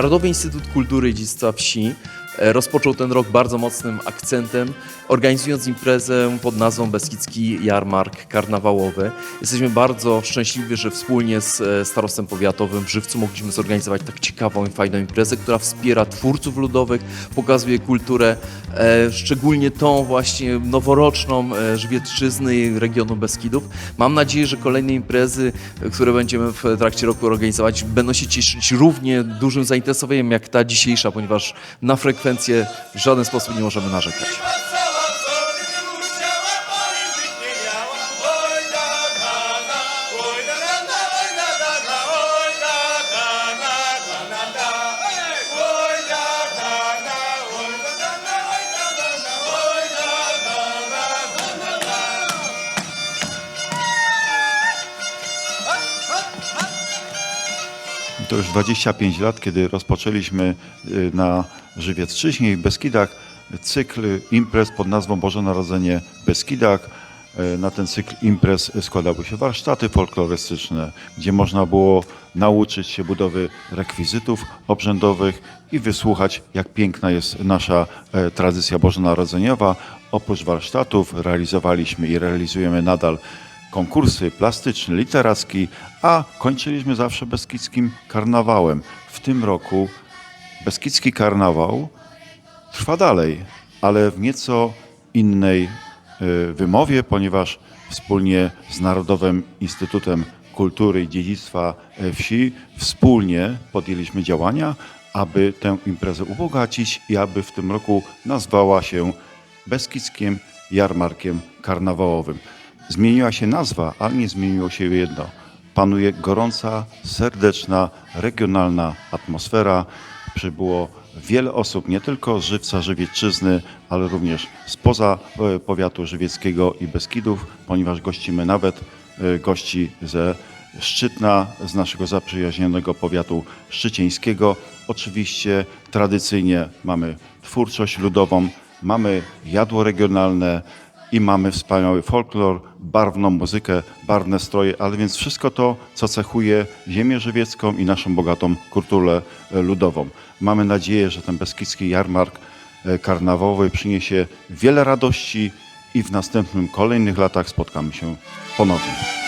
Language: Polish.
Narodowy Instytut Kultury i Dziedzictwa Wsi rozpoczął ten rok bardzo mocnym akcentem, organizując imprezę pod nazwą Beskidzki Jarmark Karnawałowy. Jesteśmy bardzo szczęśliwi, że wspólnie z e, starostem powiatowym w Żywcu mogliśmy zorganizować tak ciekawą i fajną imprezę, która wspiera twórców ludowych, pokazuje kulturę, e, szczególnie tą właśnie noworoczną e, Żywiecczyzny i regionu Beskidów. Mam nadzieję, że kolejne imprezy, które będziemy w trakcie roku organizować, będą się cieszyć równie dużym zainteresowaniem jak ta dzisiejsza, ponieważ na w żaden sposób nie możemy narzekać. To już 25 lat, kiedy rozpoczęliśmy y, na Żywiecczyźnie i Beskidach cykl imprez pod nazwą Boże Narodzenie Beskidach. Y, Na ten cykl imprez składały się warsztaty folklorystyczne, gdzie można było nauczyć się budowy rekwizytów obrzędowych i wysłuchać, jak piękna jest nasza e, tradycja bożonarodzeniowa. Oprócz warsztatów realizowaliśmy i realizujemy nadal konkursy plastyczne, literacki, a kończyliśmy zawsze Beskidzkim Karnawałem. W tym roku Beskidzki Karnawał trwa dalej, ale w nieco innej y, wymowie, ponieważ wspólnie z Narodowym Instytutem Kultury i Dziedzictwa e, Wsi wspólnie podjęliśmy działania, aby tę imprezę ubogacić i aby w tym roku nazwała się Beskidzkim Jarmarkiem Karnawałowym. Zmieniła się nazwa, ale nie zmieniło się jedno. Panuje gorąca, serdeczna, regionalna atmosfera. Przybyło wiele osób, nie tylko z Żywca, Żywiecczyzny, ale również spoza e, powiatu żywieckiego i Beskidów, ponieważ gościmy nawet e, gości ze Szczytna, z naszego zaprzyjaźnionego powiatu szczycieńskiego. Oczywiście tradycyjnie mamy twórczość ludową, mamy jadło regionalne, i mamy wspaniały folklor, barwną muzykę, barwne stroje, ale więc wszystko to, co cechuje ziemię żywiecką i naszą bogatą kulturę e, ludową. Mamy nadzieję, że ten beskidzki jarmark e, karnawałowy przyniesie wiele radości i w następnym, kolejnych latach spotkamy się ponownie.